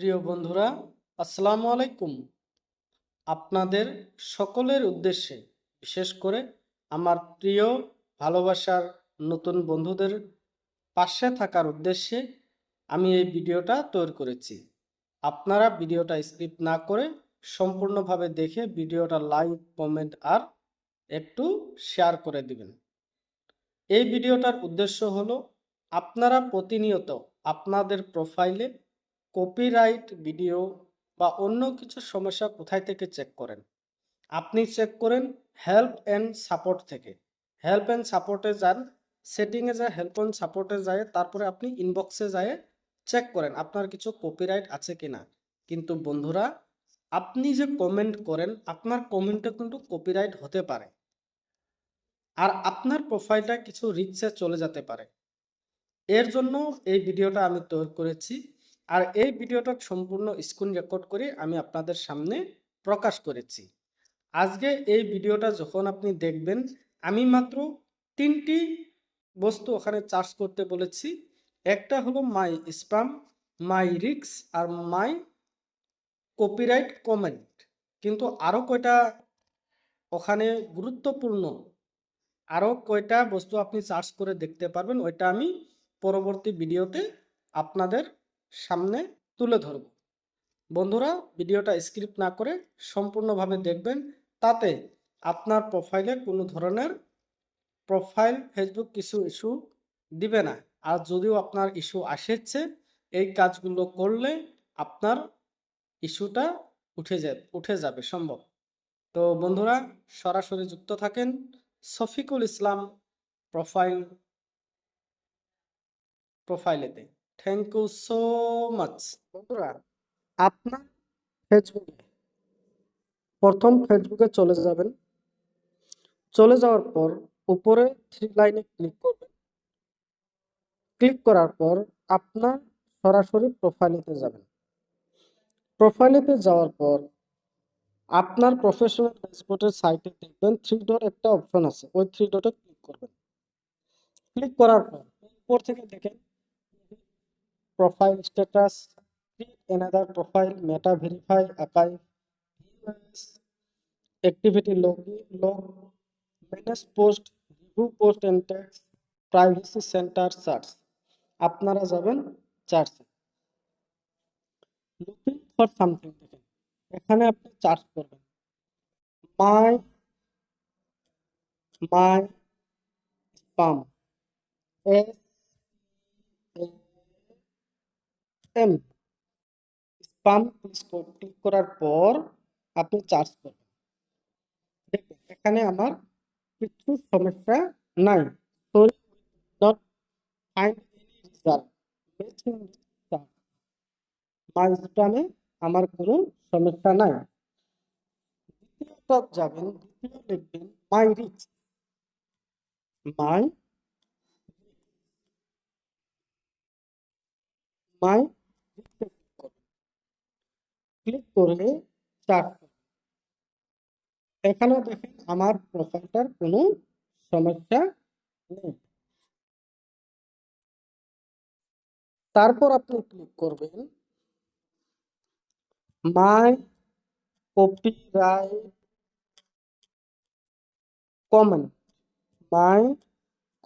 প্রিয় বন্ধুরা, আসসালামু আলাইকুম। আপনাদের সকলের উদ্দেশ্যে, বিশেষ করে আমার প্রিয় ভালোবাসার নতুন বন্ধুদের পাশে থাকার উদ্দেশ্যে, আমি এই ভিডিওটা তৈরি করেছি। আপনারা ভিডিওটা স্কিপ না করে সম্পূর্ণভাবে দেখে ভিডিওটা লাইক, কমেন্ট আর একটু শেয়ার করে দিবেন। এই ভিডিওটার উদ্দেশ্য হলো, আপনারা প্রতিনিয়ত আপনাদের প্রোফাইলে কপিরাইট ভিডিও বা অন্য কিছু সমস্যা কোথায় থেকে চেক করেন? আপনি চেক করেন হেল্প অ্যান্ড সাপোর্ট থেকে। হেল্প অ্যান্ড সাপোর্টে যান সেটিংয়ে যায় হেল্প অ্যান্ড সাপোর্টে যায়, তারপরে আপনি ইনবক্সে যায় চেক করেন আপনার কিছু কপিরাইট আছে কি না কিন্তু বন্ধুরা, আপনি যে কমেন্ট করেন, আপনার কমেন্টে কিন্তু কপিরাইট হতে পারে। আর আপনার প্রোফাইলটা কিছু রিচে চলে যেতে পারে। এর জন্য এই ভিডিওটা আমি তৈরি করেছি। আর এই ভিডিওটা সম্পূর্ণ স্ক্রিন রেকর্ড করে আমি আপনাদের সামনে প্রকাশ করেছি। আজকে এই ভিডিওটা যখন আপনি দেখবেন, আমি মাত্র তিনটি বস্তু ওখানে চার্জ করতে বলেছি। একটা হলো মাই স্প্যাম, মাই রিক্স আর মাই কপিরাইট কমেন্ট। কিন্তু আরও কয়টা ওখানে গুরুত্বপূর্ণ আরও কয়টা বস্তু আপনি চার্জ করে দেখতে পারবেন, ওইটা আমি পরবর্তী ভিডিওতে আপনাদের সামনে তুলে ধরব। বন্ধুরা, ভিডিওটা স্ক্রিপ্ট না করে সম্পূর্ণভাবে দেখবেন। তাতে আপনার প্রোফাইলে কোনো ধরনের প্রোফাইল, ফেসবুক কিছু ইস্যু দিবে না। আর যদিও আপনার ইস্যু আসেছে, এই কাজগুলো করলে আপনার ইস্যুটা উঠে যাবে উঠে যাবে সম্ভব। তো বন্ধুরা, সরাসরি যুক্ত থাকেন শফিকুল ইসলাম প্রোফাইল, প্রোফাইলেতে। থ্যাংক ইউ সো মাচ বন্ধুরা, আপনার ফেসবুকে প্রথম ফেসবুকে চলে যাবেন। চলে যাওয়ার পর উপরে থ্রি লাইনে ক্লিক করবেন। ক্লিক করার পর আপনার সরাসরি প্রোফাইলেতে যাবেন। প্রোফাইলেতে যাওয়ার পর আপনার প্রফেশনাল ড্যাশবোর্ডের সাইটে দেখবেন থ্রি ডট একটা অপশন আছে। ওই থ্রি ডটে ক্লিক করবেন। ক্লিক করার পর উপর থেকে দেখেন profile status create another profile meta verify archive views activity log log manage post review post and text privacy center search আপনারা যাবেন চার্চে লুকিং ফর সামথিং দেখেন এখানে আপনি চার্জ করবেন my my spam S M spam click করার পর আপনি চার্জ করবেন। দেখবেন এখানে আমার কিছু সমস্যা নাই। Sorry not find any result আমার কোনো সমস্যা নাই। দ্বিতীয়টা যাবেন, দ্বিতীয় লিখবেন my reach my my click করে চার্জ এখানেও দেখেন আমার প্রোফাইলটার কোনো সমস্যা নেই। তারপর আপনি ক্লিক করবেন my copyright comment my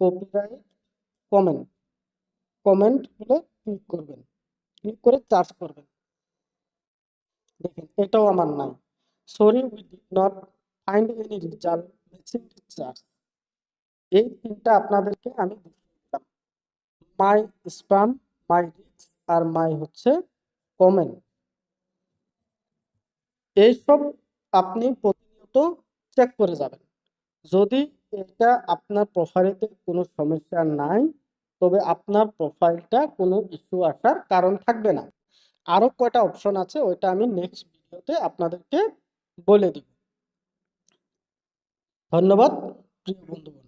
copy copyright comment comment বলে ক্লিক করবেন। ক্লিক করে চার্জ করবেন। দেখেন, এটাও আমার নাই। Sorry we did not find any result matching search এই তিনটা আপনাদেরকে আমি দিলাম মাই স্প্যাম মাই রিক্স আর মাই হচ্ছে কমেন্ট এইসব আপনি প্রতিনিয়ত চেক করে যাবেন। যদি এটা আপনার প্রোফাইলেতে কোনো সমস্যা নাই, তবে আপনার প্রোফাইলটা কোনো ইস্যু আসার কারণ থাকবে না। আরও কয়টা অপশন আছে ওইটা আমি নেক্সট ভিডিওতে আপনাদেরকে বলে দিব। ধন্যবাদ প্রিয় বন্ধুগণ।